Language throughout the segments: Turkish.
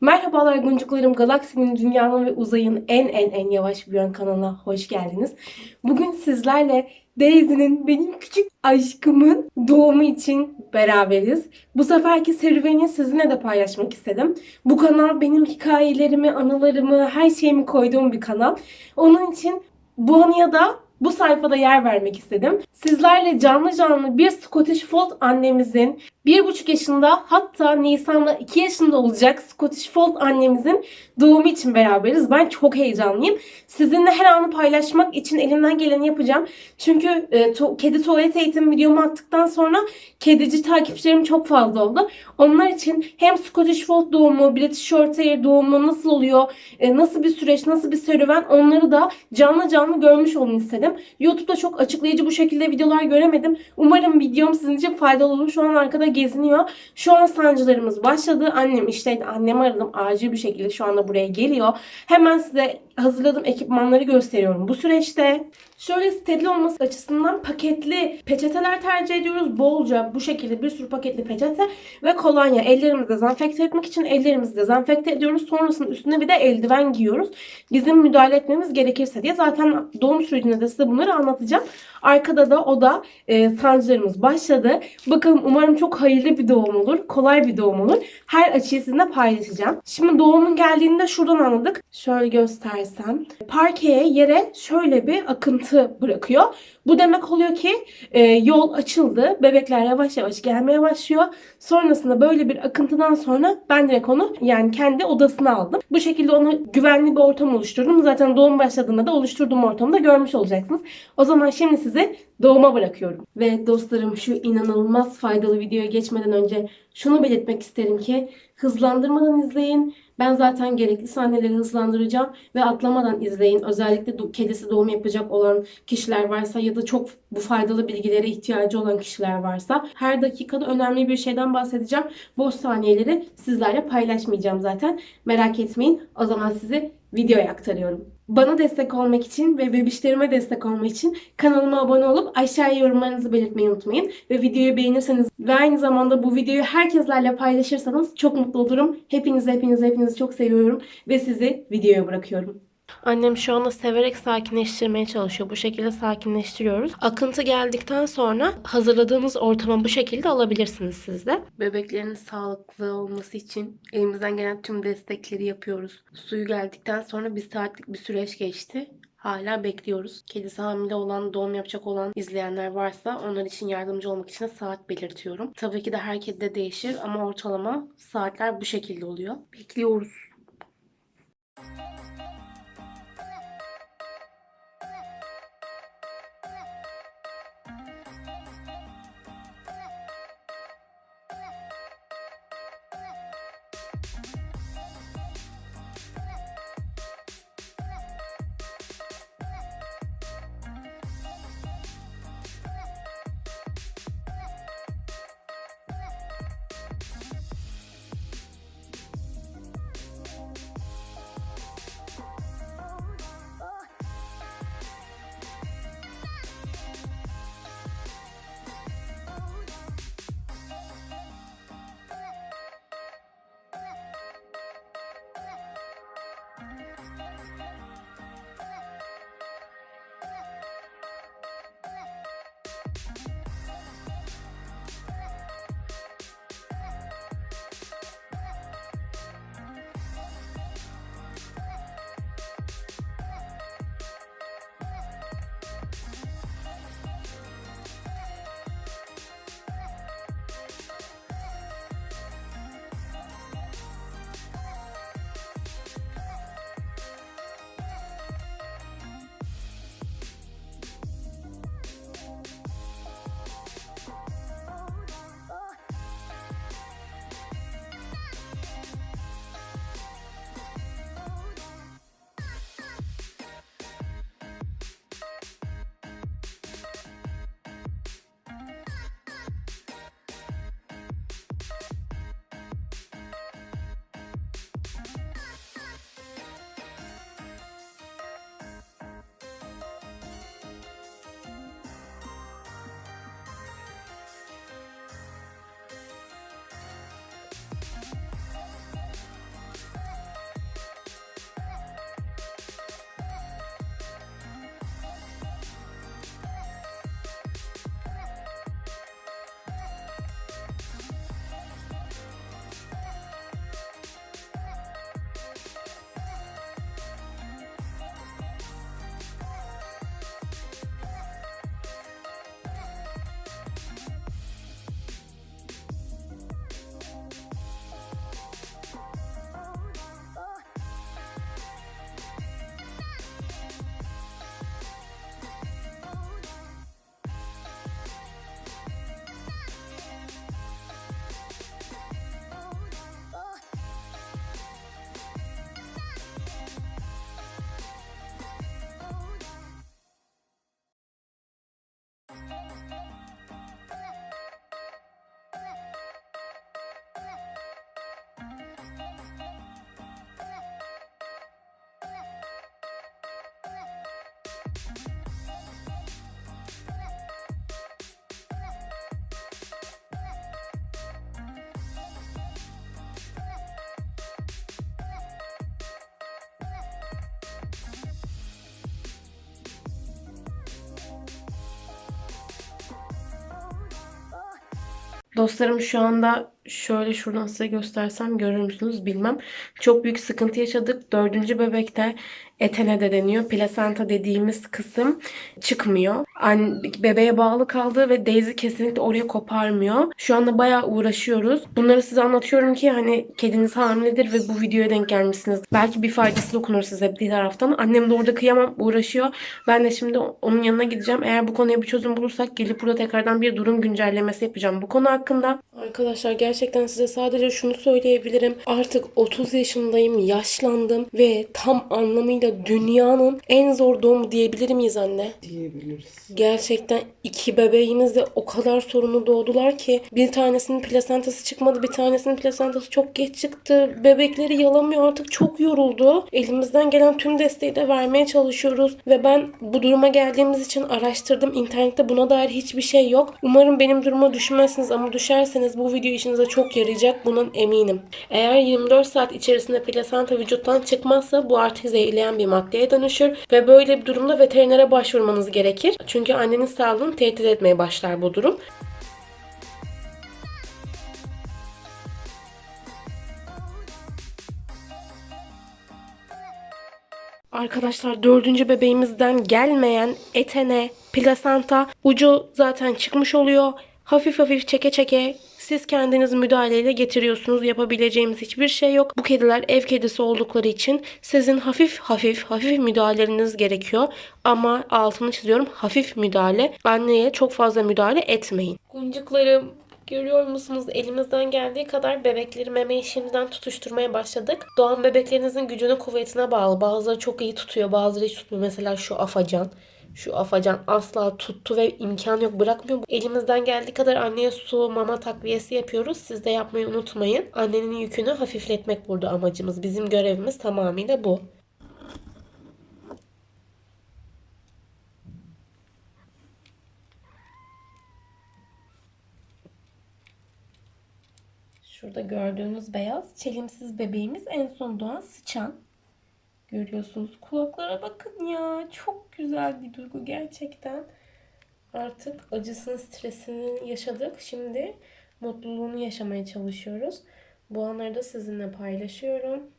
Merhabalar Goncuklarım, Galaksinin, Dünyanın ve Uzayın en en en yavaş büyüyen kanalına hoş geldiniz. Bugün sizlerle Daisy'nin benim küçük aşkımın doğumu için beraberiz. Bu seferki serüveni sizinle de paylaşmak istedim. Bu kanal benim hikayelerimi, anılarımı, her şeyimi koyduğum bir kanal. Onun için bu anıya da bu sayfada yer vermek istedim. Sizlerle canlı canlı bir Scottish Fold annemizin bir buçuk yaşında hatta Nisan'da iki yaşında olacak Scottish Fold annemizin doğumu için beraberiz. Ben çok heyecanlıyım. Sizinle her anı paylaşmak için elimden geleni yapacağım. Çünkü e, to- kedi tuvalet eğitimi videomu attıktan sonra kedici takipçilerim çok fazla oldu. Onlar için hem Scottish Fold doğumu, British Shorthair doğumu nasıl oluyor, e, nasıl bir süreç, nasıl bir serüven onları da canlı canlı görmüş olun istedim. YouTube'da çok açıklayıcı bu şekilde videolar göremedim. Umarım videom sizin için faydalı olur. Şu an arkada geziniyor. Şu an sancılarımız başladı. Annem işte annemi aradım acil bir şekilde şu anda buraya geliyor. Hemen size hazırladığım ekipmanları gösteriyorum bu süreçte. Şöyle steril olması açısından paketli peçeteler tercih ediyoruz. Bolca bu şekilde bir sürü paketli peçete ve kolonya. Ellerimizi dezenfekte etmek için ellerimizi dezenfekte ediyoruz. Sonrasında üstüne bir de eldiven giyiyoruz. Bizim müdahale etmemiz gerekirse diye. Zaten doğum sürecinde de size bunları anlatacağım. Arkada da o da e, sancılarımız başladı. Bakalım umarım çok hayırlı bir doğum olur. Kolay bir doğum olur. Her açıyı sizinle paylaşacağım. Şimdi doğumun geldiğini de şuradan anladık. Şöyle göstersem. Parkeye yere şöyle bir akıntı bırakıyor. Bu demek oluyor ki e, yol açıldı. Bebekler yavaş yavaş gelmeye başlıyor. Sonrasında böyle bir akıntıdan sonra ben direkt onu yani kendi odasına aldım. Bu şekilde ona güvenli bir ortam oluşturdum. Zaten doğum başladığında da oluşturduğum ortamı da görmüş olacaksınız. O zaman şimdi sizi doğuma bırakıyorum. Ve dostlarım şu inanılmaz faydalı videoya geçmeden önce şunu belirtmek isterim ki hızlandırmadan izleyin. Ben zaten gerekli sahneleri hızlandıracağım ve atlamadan izleyin. Özellikle do- kedisi doğum yapacak olan kişiler varsa ya da çok bu faydalı bilgilere ihtiyacı olan kişiler varsa her dakikada önemli bir şeyden bahsedeceğim. Boş saniyeleri sizlerle paylaşmayacağım zaten. Merak etmeyin. O zaman sizi videoya aktarıyorum. Bana destek olmak için ve bebişlerime destek olmak için kanalıma abone olup aşağıya yorumlarınızı belirtmeyi unutmayın. Ve videoyu beğenirseniz ve aynı zamanda bu videoyu herkeslerle paylaşırsanız çok mutlu olurum. Hepinizi hepinizi hepinizi çok seviyorum ve sizi videoya bırakıyorum. Annem şu anda severek sakinleştirmeye çalışıyor. Bu şekilde sakinleştiriyoruz. Akıntı geldikten sonra hazırladığınız ortama bu şekilde alabilirsiniz siz de. Bebeklerin sağlıklı olması için elimizden gelen tüm destekleri yapıyoruz. Suyu geldikten sonra bir saatlik bir süreç geçti. Hala bekliyoruz. Kedisi hamile olan, doğum yapacak olan izleyenler varsa onlar için yardımcı olmak için saat belirtiyorum. Tabii ki de her kedide değişir ama ortalama saatler bu şekilde oluyor. Bekliyoruz. Dostlarım şu anda şöyle şuradan size göstersem görür müsünüz bilmem. Çok büyük sıkıntı yaşadık. Dördüncü bebekte etene de deniyor. Plasenta dediğimiz kısım çıkmıyor. An bebeğe bağlı kaldı ve Daisy kesinlikle oraya koparmıyor. Şu anda bayağı uğraşıyoruz. Bunları size anlatıyorum ki hani kediniz hamiledir ve bu videoya denk gelmişsiniz. Belki bir faydası dokunur size bir taraftan. Annem de orada kıyamam uğraşıyor. Ben de şimdi onun yanına gideceğim. Eğer bu konuya bir çözüm bulursak gelip burada tekrardan bir durum güncellemesi yapacağım bu konu hakkında. Arkadaşlar gerçekten size sadece şunu söyleyebilirim. Artık 30 yaşındayım, yaşlandım ve tam anlamıyla dünyanın en zor doğumu diyebilir miyiz anne? diyebiliriz. Gerçekten iki bebeğimiz de o kadar sorunlu doğdular ki bir tanesinin plasentası çıkmadı, bir tanesinin plasentası çok geç çıktı. Bebekleri yalamıyor artık çok yoruldu. Elimizden gelen tüm desteği de vermeye çalışıyoruz ve ben bu duruma geldiğimiz için araştırdım. İnternette buna dair hiçbir şey yok. Umarım benim duruma düşmezsiniz ama düşerseniz bu video işinize çok yarayacak bunun eminim. Eğer 24 saat içerisinde plasenta vücuttan çıkmazsa bu artık zehirleyen bir maddeye dönüşür ve böyle bir durumda veterinere başvurmanız gerekir. Çünkü annenin sağlığını tehdit etmeye başlar bu durum. Arkadaşlar dördüncü bebeğimizden gelmeyen etene, plasenta ucu zaten çıkmış oluyor. Hafif hafif çeke çeke siz kendiniz müdahaleyle getiriyorsunuz. Yapabileceğimiz hiçbir şey yok. Bu kediler ev kedisi oldukları için sizin hafif hafif hafif müdahaleniz gerekiyor. Ama altını çiziyorum hafif müdahale. Anneye çok fazla müdahale etmeyin. Kuncuklarım Görüyor musunuz? Elimizden geldiği kadar bebekleri memeyi şimdiden tutuşturmaya başladık. Doğan bebeklerinizin gücüne kuvvetine bağlı. Bazıları çok iyi tutuyor, bazıları hiç tutmuyor. Mesela şu afacan. Şu afacan asla tuttu ve imkan yok bırakmıyor. Elimizden geldiği kadar anneye su, mama takviyesi yapıyoruz. Siz de yapmayı unutmayın. Annenin yükünü hafifletmek burada amacımız. Bizim görevimiz tamamıyla bu. Şurada gördüğünüz beyaz çelimsiz bebeğimiz en son doğan sıçan. Görüyorsunuz kulaklara bakın ya. Çok güzel bir duygu gerçekten. Artık acısını, stresini yaşadık. Şimdi mutluluğunu yaşamaya çalışıyoruz. Bu anları da sizinle paylaşıyorum.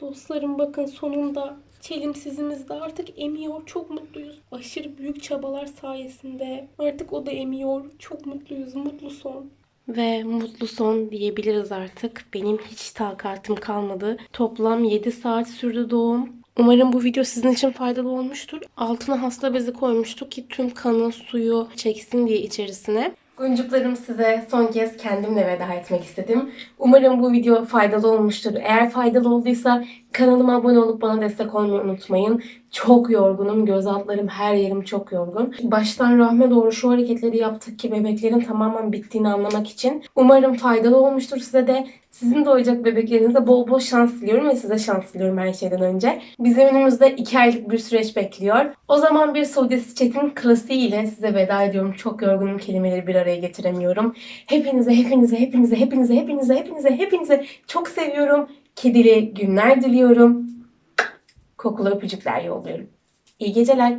Dostlarım bakın sonunda çelimsizimiz de artık emiyor. Çok mutluyuz. Aşırı büyük çabalar sayesinde artık o da emiyor. Çok mutluyuz. Mutlu son. Ve mutlu son diyebiliriz artık. Benim hiç takatım kalmadı. Toplam 7 saat sürdü doğum. Umarım bu video sizin için faydalı olmuştur. Altına hasta bezi koymuştuk ki tüm kanı, suyu çeksin diye içerisine. Goncuklarım size son kez kendimle veda etmek istedim. Umarım bu video faydalı olmuştur. Eğer faydalı olduysa kanalıma abone olup bana destek olmayı unutmayın. Çok yorgunum. Göz altlarım, her yerim çok yorgun. Baştan rahme doğru şu hareketleri yaptık ki bebeklerin tamamen bittiğini anlamak için. Umarım faydalı olmuştur size de. Sizin doğacak bebeklerinize bol bol şans diliyorum ve size şans diliyorum her şeyden önce. Bizim önümüzde 2 aylık bir süreç bekliyor. O zaman bir Suudesi Çetin klasiğiyle size veda ediyorum. Çok yorgunum kelimeleri bir araya getiremiyorum. Hepinize, hepinize, hepinize, hepinize, hepinize, hepinize, hepinize çok seviyorum. Kedili günler diliyorum. Kokulu öpücükler yolluyorum. İyi geceler.